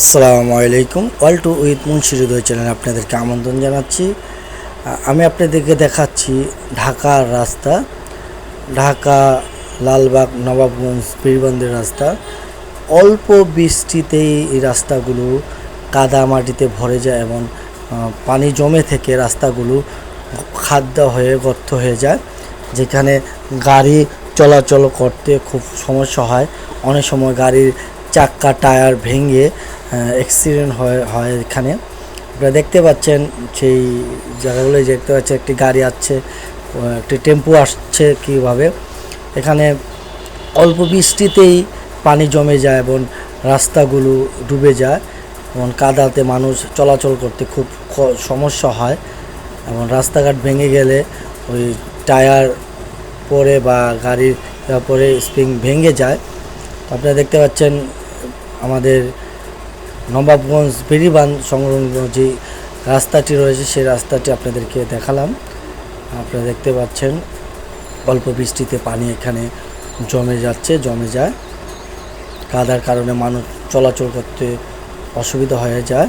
আসসালামু আলাইকুম। All to with Munshi Hridoy চ্যানেলে আপনাদেরকে আমন্ত্রণ জানাচ্ছি। আমি আপনাদেরকে দেখাচ্ছি ঢাকার রাস্তা। ঢাকা, লালবাগ, নবাবগঞ্জ, পীরবন্দের রাস্তা। অল্প বৃষ্টিতেই এই রাস্তাগুলো কাদা মাটিতে ভরে যায় এবং পানি জমে থেকে রাস্তাগুলো খাদ্য হয়ে, গর্ত হয়ে যায়, যেখানে গাড়ি চলাচল করতে খুব সমস্যা হয়। অনেক সময় গাড়ির চাক্কা টায়ার ভেঙে অ্যাক্সিডেন্ট হয় হয় এখানে। আপনারা দেখতে পাচ্ছেন সেই জায়গাগুলো দেখতে পাচ্ছেন একটি গাড়ি আসছে একটি টেম্পু আসছে কীভাবে। এখানে অল্প বৃষ্টিতেই পানি জমে যায় এবং রাস্তাগুলো ডুবে যায় এবং কাদাতে মানুষ চলাচল করতে খুব সমস্যা হয় এবং রাস্তাঘাট ভেঙে গেলে ওই টায়ার পরে বা গাড়ির পরে স্প্রিং ভেঙে যায়। আপনারা দেখতে পাচ্ছেন আমাদের নবাবগঞ্জ বেরিবান সংলগ্ন যে রাস্তাটি রয়েছে, সেই রাস্তাটি আপনাদেরকে দেখালাম। আপনারা দেখতে পাচ্ছেন, অল্প বৃষ্টিতে পানি এখানে জমে যাচ্ছে, জমে যায়। কাদার কারণে মানুষ চলাচল করতে অসুবিধা হয়ে যায়।